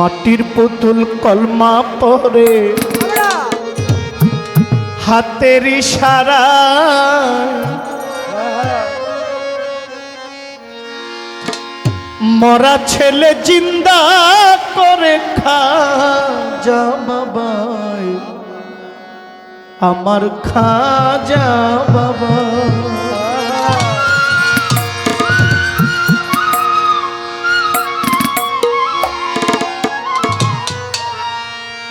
মাটির পুতুল কলমা পরে। হাতের ইশারা। মরা ছেলে জিন্দা করে খা যা আমার খাজা বাবা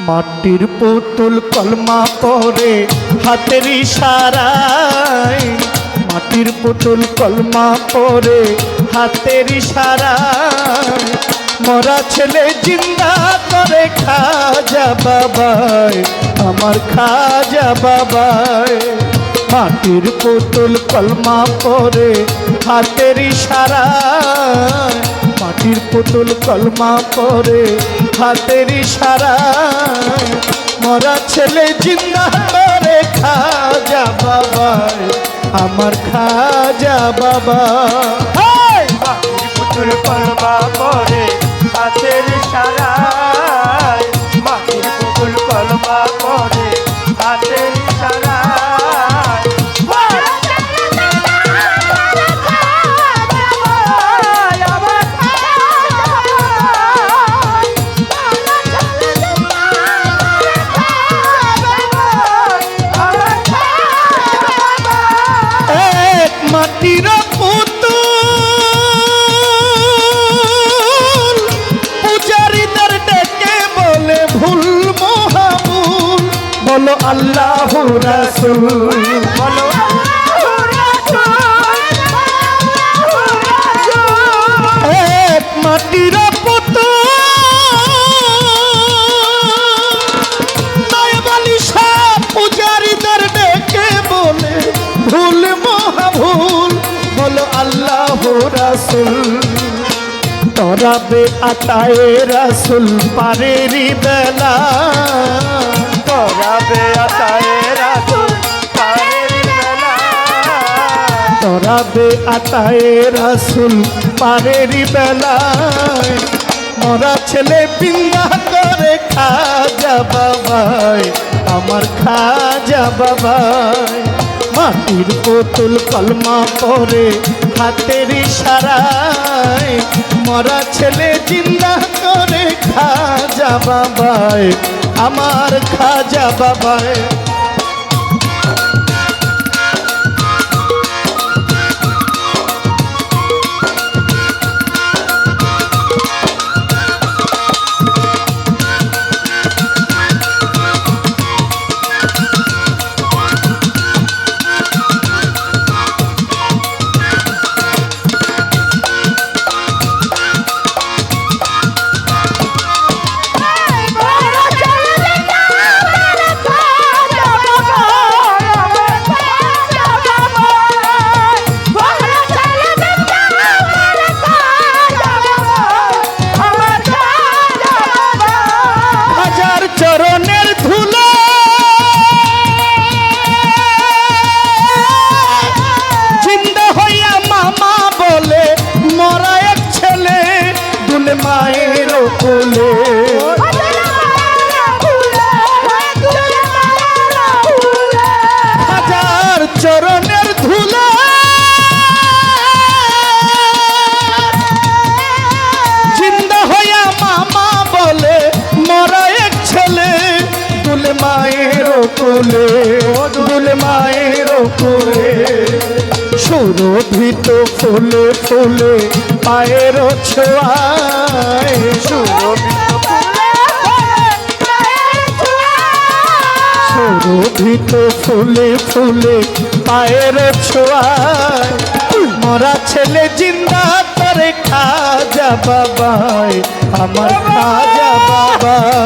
মাটির পুতুল কলমা পরে হাতের ইশারায়। মাটির পুতুল কলমা পরে হাতের ইশারায়। মরা ছেলে জিন্দা করে খাজা বাবাই আমার খাজা বাবাই মাটির পুতুল কলমা পরে হাতের ইশারায়। মাটির পুতুল কলমা পরে হাতের ইশারা। মরা ছেলে জিন্দা করে খাজা বাবা আমার খাজা বাবা। পুতুল কলমা বলো আল্লাহ রাসুল। বলো এক মাটির পুতুল। নয়বালি সব পূজারীদের ডেকে বলে ভুল মহাভুল। বলো আল্লাহ রাসুল। তরাবে আতায়ে রাসুল পারেরি বেলা। করাবে আতায়ে বেলা। রাসুল পারেরি বেলায় মরা ছেলে বিন্দা করে খাজা বাবাই, আমার খাজা বাবাই। মাটির বোতল কলমা পরে হাতের ইশারায়। মরা ছেলে জিন্দা করে খাজা বাবাই আমার খাজা বাবাই কোলে দুল মায়ের কোলে সুরভিত ফুলে ফুলে পায়ের ছোঁয়ায়। সুরভিত ফুলে ফুলে পায়ের ছোঁয়ায়। মরা ছেলে জিন্দা করে খাজা বাবাই আমার খাজা বাবাই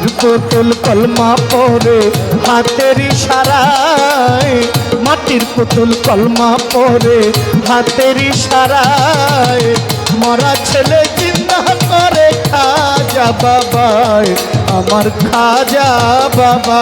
বোতল কলমা পরে, হাতের ইশারায়। মাটির পুতুল কলমা পরে, হাতের ইশারায়। মরা ছেলে চিন্তা করে খাজা বাবাই আমার খাজা বাবা।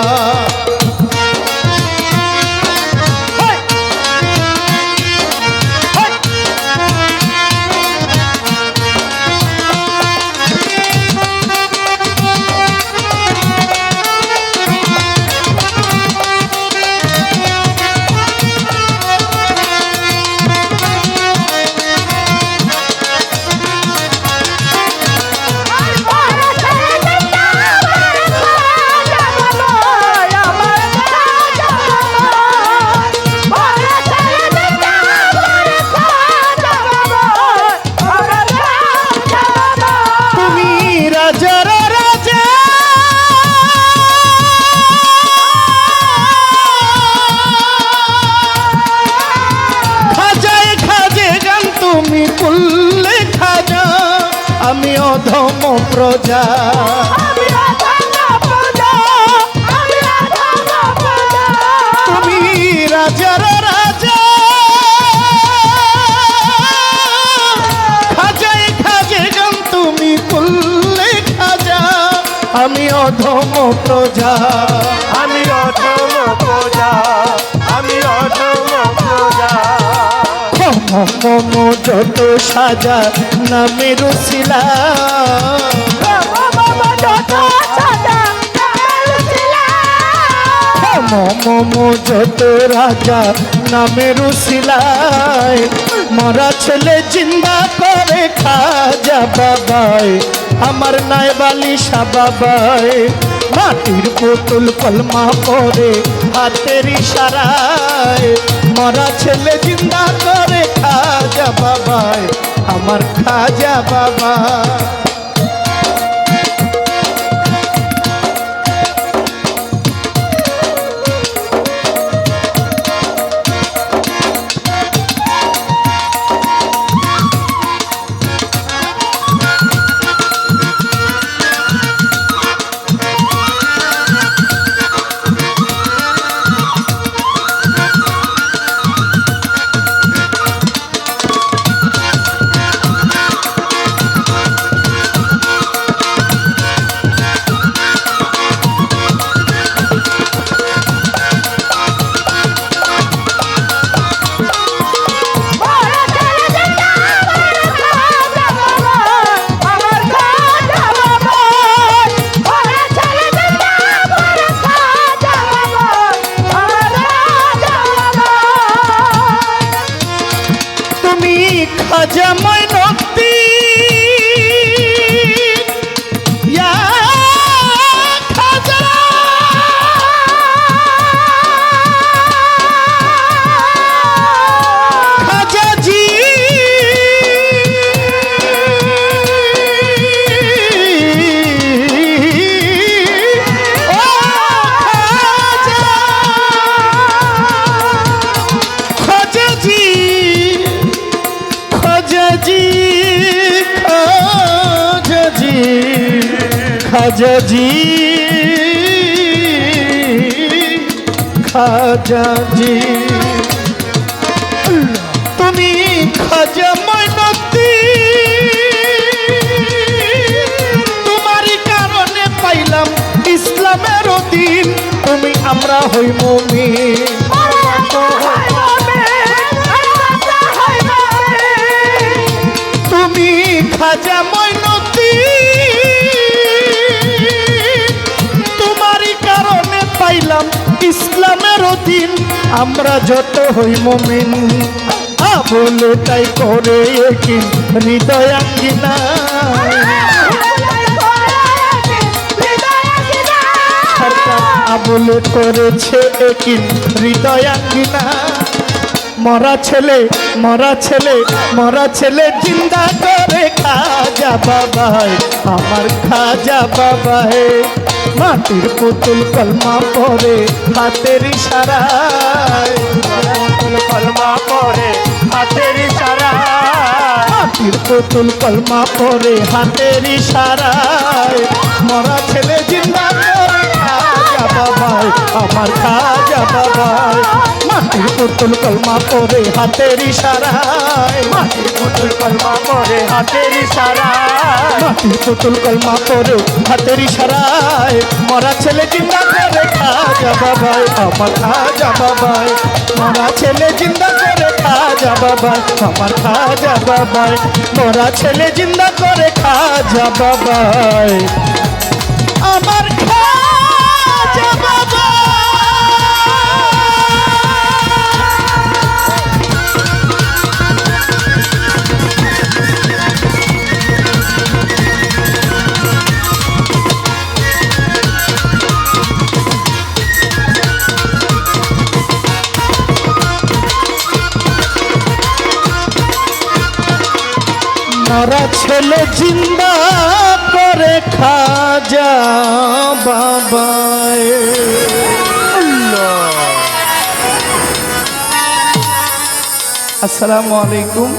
অধম প্রজা। তুমি রাজার রাজা। খাজাই খাজে গান তুমি ফুললে খাজা। আমি অধম প্রজা। যত সাজা নামে রসিলা। মম যত রাজা নামে রসিলায়। মরা ছেলে জিন্দা করে খাজা বাবাই। আমার নাই বালিশা বাবাই। মাটির পুতুল কলমা পরে হাতের ইশারায়। মরা ছেলে জিন্দা করে খাজা বাবা আমার খাজা বাবা। খাজা খাজাজি খাজাজি তুমি খাজা ময়নতি তোমারই কারণে পাইলাম ইসলামের দিন তুমি আমরা হই মুমিন। দিন আমরা যত হই মমিন। বলে তাই করে কি হৃদয়াঙ্গিনা সরকার আবুলে করেছে কি হৃদয়াঙ্গিনা মরা ছেলে মরা ছেলে মরা ছেলে জিন্দা করে খাজা বাবাই আমার খাজা বাবাই মাটির পুতুল কলমা পরে হাতের ইশারায়। কলমা পরে হাতের ইশারা মাটির পুতুল কলমা পরে হাতের ইশারায়। মরা ছেলে জিন্দা বাবাই, আমার খাজা বাবাই। মাটির পুতুল কলমা পরে হাতের ইশারায়। মাটির পুতুল কলমা পরে হাতের ইশারা মাটির পুতুল কলমা পরে হাতের ইশারায়। মরা ছেলে জিন্দা করে খাজা বাবাই, আমার খাজা বাবাই। মরা ছেলে জিন্দা করে খাজা বাবাই, আমার খাজা বাবাই। মরা ছেলে জিন্দা করে খাজা বাবাই। আমার মরা ছেলে জিন্দা করে খাজা বাবায়। আসসালামু আলাইকুম।